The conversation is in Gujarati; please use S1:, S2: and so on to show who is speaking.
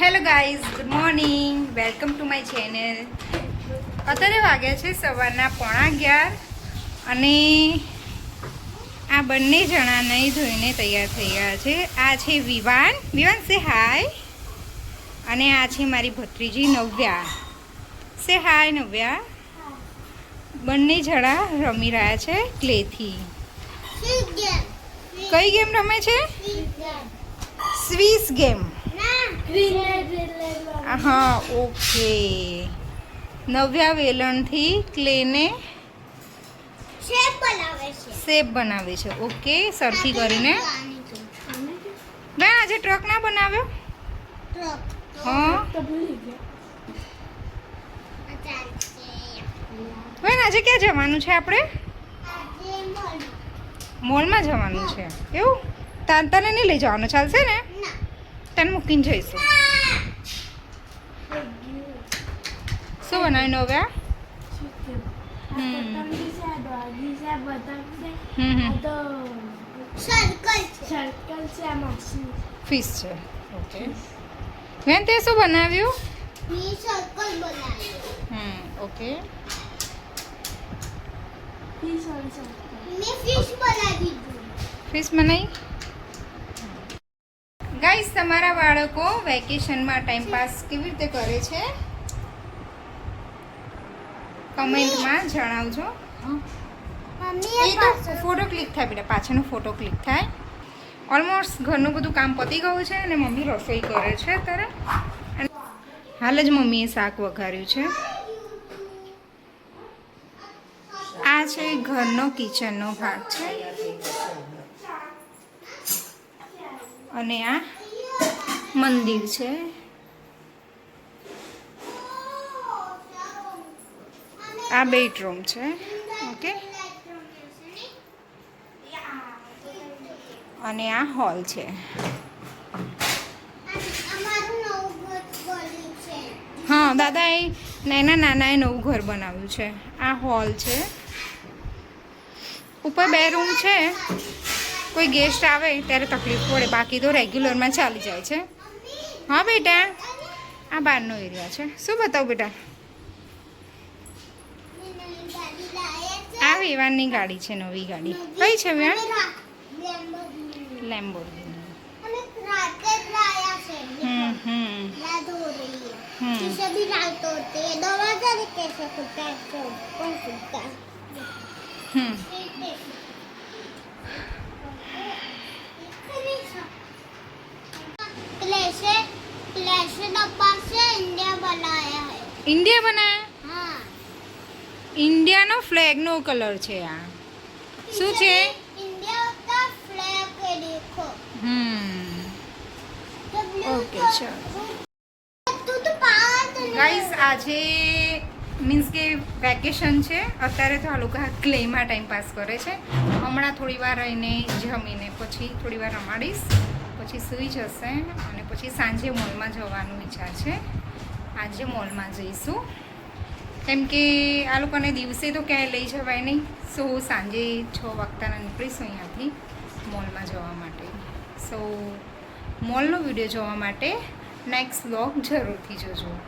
S1: Hello guys good morning welcome to my channel અત્યારે વાગ્યા છે સવારના પોણા અગિયાર અને આ બંને જણા નહીં ધોઈને તૈયાર થઈ ગયા છે. આ છે વિવાન. વિવાન સે હાય અને આ છે મારી ભત્રીજી નવ્યા. સે હાય નવ્યા. બંને જણા રમી રહ્યા છે ક્લેથી કઈ ગેમ રમે છે? સ્વીસ ગેમ હા ઓકે. નવ્યા વેલણથી ક્લેને શેપ બનાવે છે. ઓકે સરખી કરીને. બેન આજે ટ્રક ના બનાવ્યો? હા. બેન આજે ક્યાં જવાનું છે આપણે? મોલમાં. જવાનું છે. એવું? તને નહીં લઈ જવાનું? ચાલશે ને? તને મૂકીને જઈશું. શું બનાવ્યું હવે? હમ. હમ ફિશ છે. ઓકે મેં તે શું બનાવ્યું? હમ ઓકે ફિશ બનાવી ગાઈસ તમારા બાળકો વેકેશનમાં ટાઈમ પાસ કેવી રીતે કરે છે? કમેન્ટમાં જણાવજો. ફોટો ક્લિક થાય બેટા પાછળનો ફોટો ક્લિક થાય. ઓલમોસ્ટ ઘરનું બધું કામ પતી ગયું છે અને મમ્મી રસોઈ કરે છે અત્યારે. હાલ જ મમ્મીએ શાક વઘાર્યું છે. આ છે ઘરનો કિચનનો ભાગ છે. અને આ મંદિર છે. આ બેડરૂમ છે. ઓકે. અને આ હોલ છે. હા, દાદા, એ નાના નાનાએ નવું ઘર બનાવ્યું છે. આ હોલ છે. ઉપર બે રૂમ છે. કોઈ ગેસ્ટ આવે ત્યારે તકલીફ પડે. બાકી તો રેગ્યુલરમાં ચાલી જાય છે. હા બેટા. આ બહારનો એરિયા છે. શું બતાવું બેટા? આ વિવાનની ગાડી છે નવી ગાડી. કઈ છે વિવાન લેમ્બોર્ગિની હમ. હમ. હમ.
S2: डब्बा से इंडिया बनाया है
S1: ઇન્ડિયા બનાયા
S2: हाँ
S1: ઇન્ડિયાનો ફ્લેગનો કલર છે આ શું છે
S2: इंडिया का फ्लैग है देखो
S1: હમ
S2: तो blue
S1: ઓકે
S2: तो-
S1: ચાલો
S2: तू तो पागल है।
S1: ગાઈસ આજે મીન્સ કે વેકેશન છે અત્યારે તો આ લોકો આ ક્લેમાં ટાઈમ પાસ કરે છે હમણાં થોડી વાર રહીને જમીને પછી થોડી વાર રમાડીશ પછી સૂઈ જશે અને પછી સાંજે મોલમાં જવાનું વિચાર છે. આજે મોલમાં જઈશું. કેમ કે આ લોકોને દિવસે તો ક્યાંય લઈ જવાય નહીં. સો સાંજે છ વાગતાના નીકળીશું અહીંયાથી મોલમાં જવા માટે. સો મોલનો વીડિયો જોવા માટે નેક્સ્ટ બ્લોગ જરૂરથી જોજો.